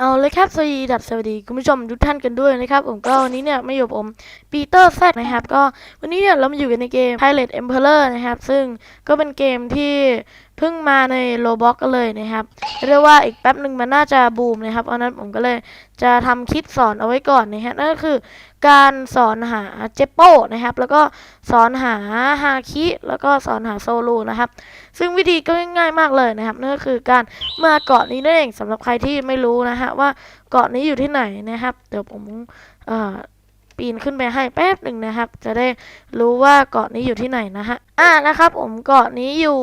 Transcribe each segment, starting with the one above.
เอาเลยครับ สวัสดีดับสวัสดีคุณผู้ชมทุกท่านกันด้วยนะครับ ผมก็วันนี้เนี่ยมาอยู่ผมปีเตอร์แซดนะครับ ก็วันนี้เนี่ยเรามาอยู่กันในเกม Pilot Emperor นะครับ ซึ่งก็เป็นเกมที่ เพิ่งมาในโลบ็อกกันเลยนะครับเรียกว่าอีกแป๊บหนึ่งมันน่าจะบูมนะครับเพราะนั้นผมก็เลยจะทำคลิปสอนเอาไว้ก่อนนะฮะนั่นก็คือ การสอนหาเจโป้นะครับ แล้วก็สอนหาฮาคิแล้วก็สอนหาโซลูนะครับ ซึ่งวิธีก็ง่ายมากเลยนะครับนั่นก็คือการมาเกาะนี้นั่นเองสำหรับใครที่ไม่รู้นะฮะว่าเกาะนี้อยู่ที่ไหนนะครับ เดี๋ยวผมเอ่อ ปีนขึ้นไปให้แป๊บหนึ่งนะครับ จะได้รู้ว่าเกาะนี้อยู่ที่ไหนนะฮะอ่านะครับผมเกาะนี้อยู่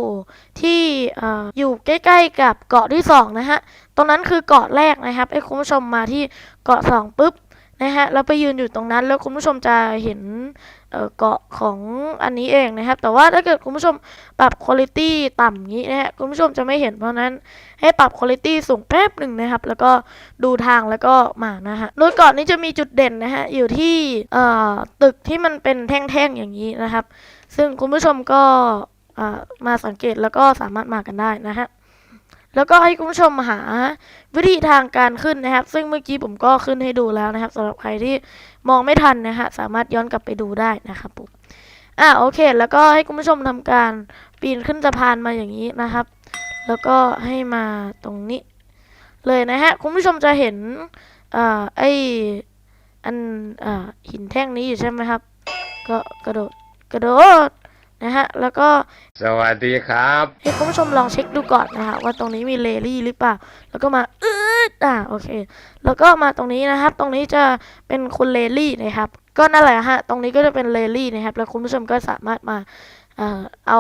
ที่อ่ออยู่ใกล้ ๆ กับเกาะที่สองนะฮะตรงนั้นคือเกาะแรกนะครับให้คุณผู้ชมมาที่เกาะสองปุ๊บ นะฮะแล้วไปยืนอยู่ตรงนั้นแล้วคุณผู้ชมจะเห็นเกาะของอันนี้เองนะครับ แต่ว่าถ้าเกิดคุณผู้ชมปรับคุณ i t y ต่ำงี้นะฮะคุณผู้ชมจะไม่เห็นเพราะนั้นให้ปรับคุณ i t y สูงแป๊บหนึ่งนะครับ แล้วก็ดูทางแล้วก็มานะฮะโดยเก่อนนี้จะมีจุดเด่นนะฮะอยู่ที่ตึกที่มันเป็นแท่งๆอย่างนี้นะครับ ซึ่งคุณผู้ชมก็มาสังเกตแล้วก็สามารถมากันได้นะฮะ แล้วก็ให้คุณผู้ชมหาวิธีทางการขึ้นนะครับ ซึ่งเมื่อกี้ผมก็ขึ้นให้ดูแล้วนะครับสำหรับใครที่มองไม่ทันนะฮะสามารถย้อนกลับไปดูได้นะครับผมอ่าโอเค แล้วก็ให้คุณผู้ชมทำการปีนขึ้นสะพานมาอย่างนี้นะครับ แล้วก็ให้มาตรงนี้ เลยนะฮะคุณผู้ชมจะเห็นอ่อไออันอ่อหินแท่งนี้อยู่ใช่ไหมครับ ก็กระโดดกระโดด นะฮะ แล้วก็ สวัสดีครับให้คุณผู้ชมลองเช็คดูก่อนนะฮะว่าตรงนี้มีเลลี่หรือเปล่า แล้วก็มาอืดอ่าโอเค แล้วก็มาตรงนี้นะครับ ตรงนี้จะเป็นคุณเลลี่นะครับ ก็นั่นแหละฮะ ตรงนี้ก็จะเป็นเลลี่นะครับ แล้วคุณผู้ชมก็สามารถมา เอา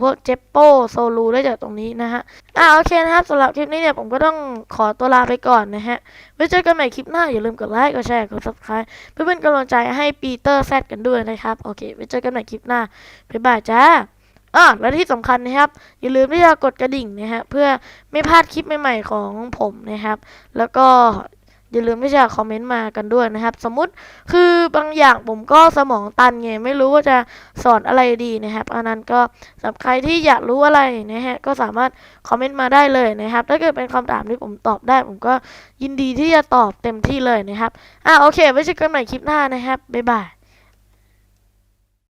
พวกเจปโป้โซลูได้จากตรงนี้นะฮะ อ่าโอเคนะครับสำหรับคลิปนี้เนี่ยผมก็ต้องขอตัวลาไปก่อนนะฮะ ไว้เจอกันใหม่คลิปหน้าอย่าลืมกดไลค์ กดแชร์ กด subscribe เพื่อเป็นกำลังใจให้ปีเตอร์แซดกันด้วยนะครับ โอเค ไว้เจอกันใหม่คลิปหน้า บ๊ายบายจ้าอ่าและที่สำคัญนะครับ อย่าลืมที่จะกดกระดิ่งนะฮะเพื่อไม่พลาดคลิปใหม่ๆของผมนะครับ แล้วก็ อย่าลืมที่จะคอมเมนต์มากันด้วยนะครับ สมมุติคือบางอย่างผมก็สมองตันไงไม่รู้ว่าจะสอนอะไรดีนะครับอันนั้นก็สำหรับใครที่อยากรู้อะไรนะฮะก็สามารถคอมเมนต์มาได้เลยนะครับ ถ้าเกิดเป็นคำถามที่ผมตอบได้ ผมก็ยินดีที่จะตอบเต็มที่เลยนะครับอ่าโอเคไว้เจอกันใหม่คลิปหน้านะครับบ๊ายบาย